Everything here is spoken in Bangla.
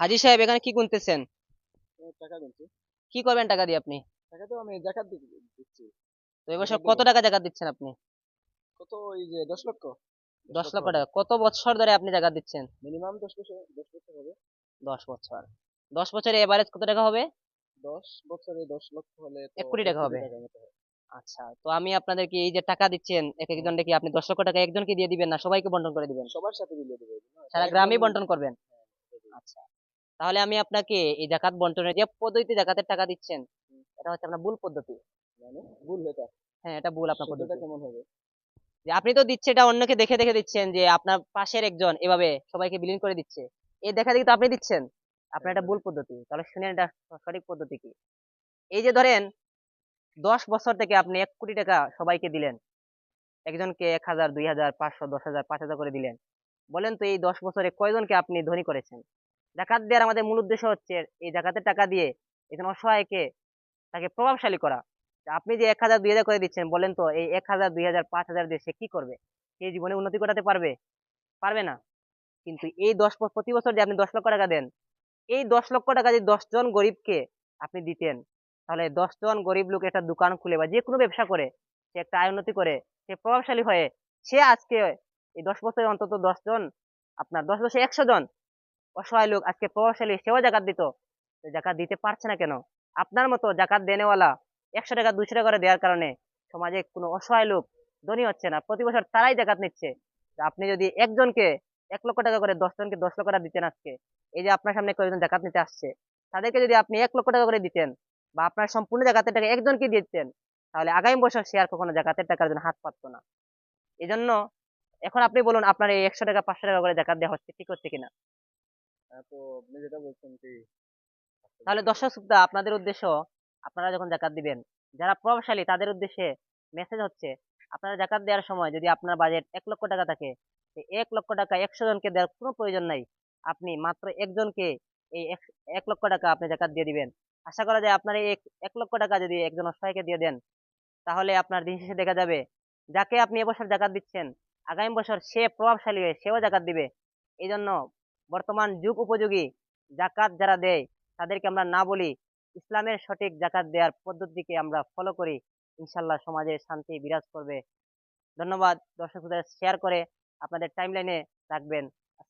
হাজি সাহেব এখানে কি গুনতেছেন? টাকা কি করবেন টাকা দিয়ে আপনি? টাকা তো আমি জাকাত দি- দিচ্ছি। তো এবছর কত টাকা জাকাত দিচ্ছেন আপনি? কত ওই যে দশ লক্ষ? দশ লক্ষ টাকা। কত বছর ধরে আপনি জাকাত দিচ্ছেন? মিনিমাম দশ বছর দশ বছর হবে। দশ বছর। দশ বছরে এভারেজ কত টাকা হবে? দশ বছরে দশ লক্ষ হলে এক কোটি টাকা হবে। আচ্ছা তো আমি আপনাদেরকে এই যে টাকা দিচ্ছেন এক একজনকে কি আপনি দশ লক্ষ টাকা একজনকে দিয়ে দিবেন না সবাইকে বন্টন করে দিবেন? সবার সাথে মিলিয়ে দিবেন সারা গ্রামে বন্টন করবেন? আচ্ছা। তাহলে আমি আপনাকে এই জাকাত বন্টনের যে পদ্ধতিতে জাকাতের টাকা দিচ্ছেন এটা হচ্ছে আপনার ভুল পদ্ধতি। মানে ভুল এটা হ্যাঁ এটা ভুল আপনার পদ্ধতি। কেমন হবে? যে আপনি তো দিচ্ছে এটা অন্যকে দেখে দেখে দিচ্ছেন যে আপনার পাশের একজন এভাবে সবাইকে বিলীন করে দিচ্ছে। এই দেখা দেখি তো আপনি দিচ্ছেন। আপনার এটা ভুল পদ্ধতি। তাহলে শুনেন এটা সঠিক পদ্ধতি কি। এই যে ধরেন দশ বছর থেকে আপনি এক কোটি টাকা সবাইকে দিলেন। একজনকে এক হাজার দুই হাজার পাঁচশো দশ হাজার পাঁচ হাজার করে দিলেন। বলেন তো এই দশ বছরে কয়জনকে আপনি ধনী করেছেন? জাকাত দেওয়ার আমাদের মূল উদ্দেশ্য হচ্ছে এই জাকাতের টাকা দিয়ে একজন অসহায়কে তাকে প্রভাবশালী করা। আপনি যে এক হাজার, দুই হাজার করে দিচ্ছেন, বলেন তো এই এক হাজার, দুই হাজার, পাঁচ হাজার দিয়ে সে কি করবে? সে জীবনে উন্নতি ঘটাতে পারবে? পারবে না। কিন্তু এই দশ প্রতি বছর যে আপনি দশ লক্ষ টাকা দেন, এই দশ লক্ষ টাকা যদি জন গরিবকে আপনি দিতেন, তাহলে জন গরিব লোক একটা দোকান খুলে বা যে কোনো ব্যবসা করে, সে একটা আয় উন্নতি করে, সে প্রভাবশালী হয়ে, সে আজকে এই দশ বছরে অন্তত জন, আপনার দশ দশে একশো জন অসহায় লোক আজকে প্রভাবশালী সেও জাকাত দিত। জাকাত দিতে পারছে না কেন? আপনার মতো জাকাত দেনেওয়ালা একশো টাকা দুশো টাকা করে দেওয়ার কারণে সমাজে কোনো অসহায় লোক ধনী হচ্ছে না। প্রতি বছর তারাই জাকাত নিচ্ছে। আপনি যদি একজনকে এক লক্ষ টাকা করে, দশ জনকে দশ লক্ষ টাকা দিতেন আজকে, এই যে আপনার সামনে কয়েকজন জাকাত নিতে আসছে, তাদেরকে যদি আপনি এক লক্ষ টাকা করে দিতেন বা আপনার সম্পূর্ণ জাকাতের টাকা একজনকে দিতেন, তাহলে আগামী বছর সে আর কখনো জাকাতের টাকার জন্য হাত পাততো না। এই জন্য এখন আপনি বলুন, আপনার এই একশো টাকা, পাঁচশো টাকা করে জাকাত দেওয়া হচ্ছে, ঠিক হচ্ছে কিনা? তো আপনি যেটা বলছেন কি তাহলে দর্শক শ্রোতা আপনাদের উদ্দেশ্য আপনারা যখন জাকাত দিবেন যারা প্রভাবশালী তাদের উদ্দেশ্যে মেসেজ হচ্ছে আপনারা জাকাত দেওয়ার সময় যদি আপনার বাজেট এক লক্ষ টাকা থাকে এক লক্ষ টাকা একশো জনকে দেওয়ার কোনো প্রয়োজন নাই। আপনি মাত্র একজনকে এই এক- লক্ষ টাকা আপনি জাকাত দিয়ে দিবেন। আশা করা যায় আপনার এই এক লক্ষ টাকা যদি একজন অসহায়কে দিয়ে দেন তাহলে আপনার দিন শেষে দেখা যাবে যাকে আপনি এবছর জাকাত দিচ্ছেন আগামী বছর সে প্রভাবশালী হয়ে সেও জাকাত দিবে। এই জন্য বর্তমান যুগ উপযোগী জাকাত যারা দেয়, তাদেরকে আমরা না বলি ইসলামের সঠিক জাকাত দেওয়ার পদ্ধতিকে আমরা ফলো করি। ইনশাল্লাহ সমাজে শান্তি বিরাজ করবে। ধন্যবাদ দর্শকদের শেয়ার করে। আপনাদের টাইম লাইনে রাখবেন।